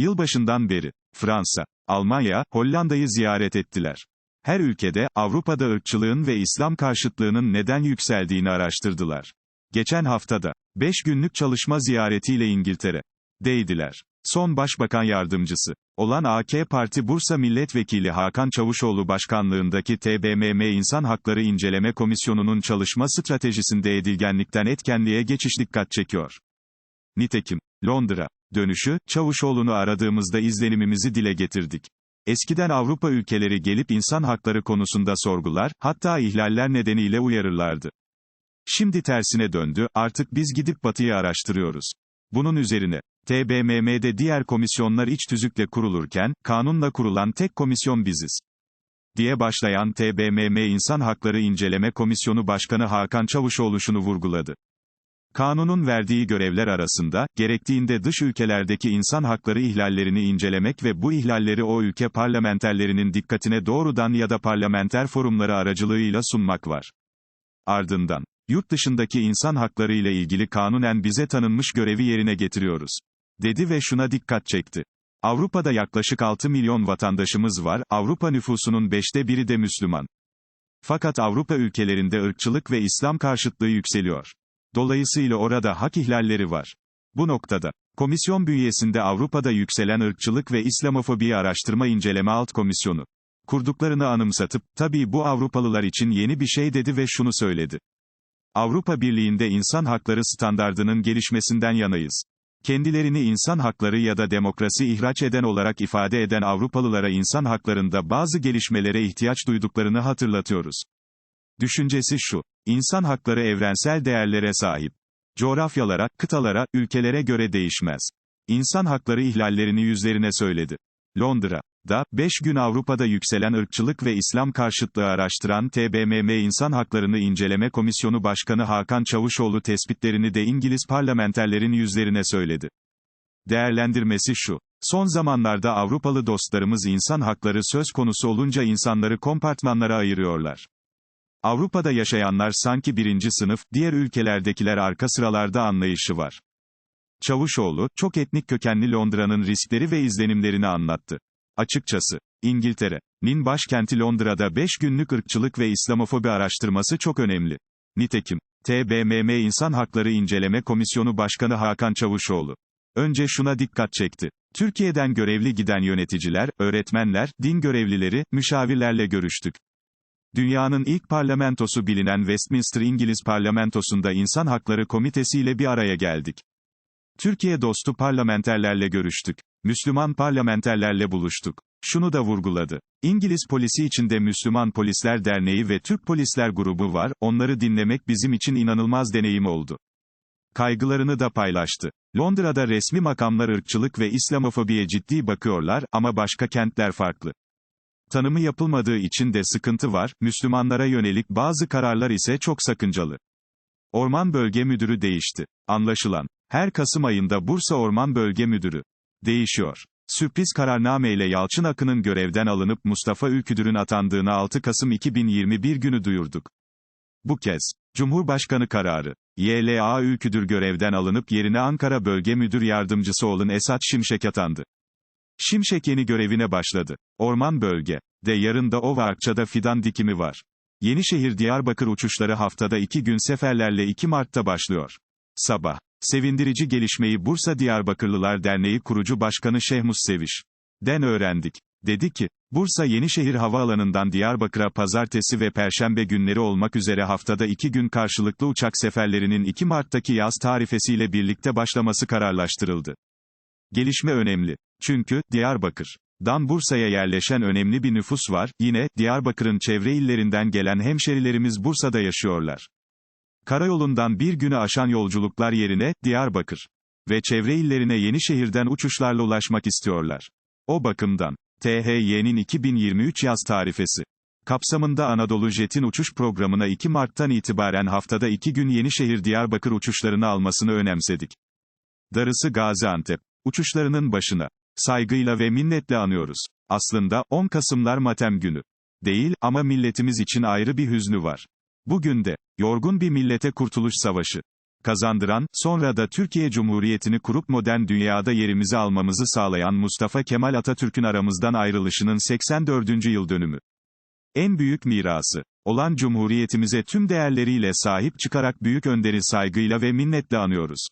Yılbaşından beri, Fransa, Almanya, Hollanda'yı ziyaret ettiler. Her ülkede, Avrupa'da ırkçılığın ve İslam karşıtlığının neden yükseldiğini araştırdılar. Geçen haftada, 5 günlük çalışma ziyaretiyle İngiltere, değdiler. Son Başbakan Yardımcısı olan AK Parti Bursa Milletvekili Hakan Çavuşoğlu başkanlığındaki TBMM İnsan Hakları İnceleme Komisyonu'nun çalışma stratejisinde edilgenlikten etkenliğe geçiş dikkat çekiyor. Nitekim, Londra, dönüşü, Çavuşoğlu'nu aradığımızda izlenimimizi dile getirdik. Eskiden Avrupa ülkeleri gelip insan hakları konusunda sorgular, hatta ihlaller nedeniyle uyarırlardı. Şimdi tersine döndü, artık biz gidip batıyı araştırıyoruz. Bunun üzerine, TBMM'de diğer komisyonlar iç tüzükle kurulurken, kanunla kurulan tek komisyon biziz. Diye başlayan TBMM İnsan Hakları İnceleme Komisyonu Başkanı Hakan Çavuşoğlu şunu vurguladı. Kanunun verdiği görevler arasında, gerektiğinde dış ülkelerdeki insan hakları ihlallerini incelemek ve bu ihlalleri o ülke parlamenterlerinin dikkatine doğrudan ya da parlamenter forumları aracılığıyla sunmak var. Ardından, yurt dışındaki insan hakları ile ilgili kanunen bize tanınmış görevi yerine getiriyoruz. Dedi ve şuna dikkat çekti. Avrupa'da yaklaşık 6 milyon vatandaşımız var, Avrupa nüfusunun beşte biri de Müslüman. Fakat Avrupa ülkelerinde ırkçılık ve İslam karşıtlığı yükseliyor. Dolayısıyla orada hak ihlalleri var. Bu noktada, komisyon bünyesinde Avrupa'da yükselen ırkçılık ve İslamofobi araştırma inceleme alt komisyonu kurduklarını anımsatıp, tabii bu Avrupalılar için yeni bir şey dedi ve şunu söyledi. Avrupa Birliği'nde insan hakları standardının gelişmesinden yanayız. Kendilerini insan hakları ya da demokrasi ihraç eden olarak ifade eden Avrupalılara insan haklarında bazı gelişmelere ihtiyaç duyduklarını hatırlatıyoruz. Düşüncesi şu, insan hakları evrensel değerlere sahip. Coğrafyalara, kıtalara, ülkelere göre değişmez. İnsan hakları ihlallerini yüzlerine söyledi. Londra, da, 5 gün Avrupa'da yükselen ırkçılık ve İslam karşıtlığı araştıran TBMM İnsan Haklarını İnceleme Komisyonu Başkanı Hakan Çavuşoğlu tespitlerini de İngiliz parlamenterlerin yüzlerine söyledi. Değerlendirmesi şu. Son zamanlarda Avrupalı dostlarımız insan hakları söz konusu olunca insanları kompartmanlara ayırıyorlar. Avrupa'da yaşayanlar sanki birinci sınıf, diğer ülkelerdekiler arka sıralarda anlayışı var. Çavuşoğlu, çok etnik kökenli Londra'nın riskleri ve izlenimlerini anlattı. Açıkçası, İngiltere'nin başkenti Londra'da 5 günlük ırkçılık ve İslamofobi araştırması çok önemli. Nitekim, TBMM İnsan Hakları İnceleme Komisyonu Başkanı Hakan Çavuşoğlu. Önce şuna dikkat çekti. Türkiye'den görevli giden yöneticiler, öğretmenler, din görevlileri, müşavirlerle görüştük. Dünyanın ilk parlamentosu bilinen Westminster İngiliz Parlamentosu'nda İnsan Hakları Komitesi ile bir araya geldik. Türkiye dostu parlamenterlerle görüştük. Müslüman parlamenterlerle buluştuk. Şunu da vurguladı. İngiliz polisi içinde Müslüman Polisler Derneği ve Türk Polisler grubu var, onları dinlemek bizim için inanılmaz deneyim oldu. Kaygılarını da paylaştı. Londra'da resmi makamlar ırkçılık ve İslamofobiye ciddi bakıyorlar ama başka kentler farklı. Tanımı yapılmadığı için de sıkıntı var, Müslümanlara yönelik bazı kararlar ise çok sakıncalı. Orman Bölge Müdürü değişti. Anlaşılan, her Kasım ayında Bursa Orman Bölge Müdürü değişiyor. Sürpriz kararnameyle Yalçın Akın'ın görevden alınıp Mustafa Ülküdür'ün atandığını 6 Kasım 2021 günü duyurduk. Bu kez, Cumhurbaşkanı kararı, YLA Ülküdür görevden alınıp yerine Ankara Bölge Müdür Yardımcısı olan Esat Şimşek atandı. Şimşek yeni görevine başladı. Orman Bölge, de yarın Ova Akça'da fidan dikimi var. Yenişehir Diyarbakır uçuşları haftada 2 gün seferlerle 2 Mart'ta başlıyor. Sabah. Sevindirici gelişmeyi Bursa Diyarbakırlılar Derneği kurucu başkanı Şehmus Seviş. Den öğrendik. Dedi ki, Bursa Yenişehir Havaalanı'ndan Diyarbakır'a pazartesi ve perşembe günleri olmak üzere haftada iki gün karşılıklı uçak seferlerinin 2 Mart'taki yaz tarifesiyle birlikte başlaması kararlaştırıldı. Gelişme önemli. Çünkü, Diyarbakır, Dan Bursa'ya yerleşen önemli bir nüfus var, yine, Diyarbakır'ın çevre illerinden gelen hemşerilerimiz Bursa'da yaşıyorlar. Karayolundan bir günü aşan yolculuklar yerine, Diyarbakır ve çevre illerine Yenişehir'den uçuşlarla ulaşmak istiyorlar. O bakımdan, THY'nin 2023 yaz tarifesi kapsamında Anadolu Jet'in uçuş programına 2 Mart'tan itibaren haftada 2 gün Yenişehir-Diyarbakır uçuşlarını almasını önemsedik. Darısı Gaziantep. Uçuşlarının başına. Saygıyla ve minnetle anıyoruz. Aslında, 10 Kasımlar matem günü. Değil, ama milletimiz için ayrı bir hüznü var. Bugün de, yorgun bir millete kurtuluş savaşı. kazandıran, sonra da Türkiye Cumhuriyeti'ni kurup modern dünyada yerimizi almamızı sağlayan Mustafa Kemal Atatürk'ün aramızdan ayrılışının 84. yıl dönümü. En büyük mirası olan Cumhuriyetimize tüm değerleriyle sahip çıkarak büyük önderi saygıyla ve minnetle anıyoruz.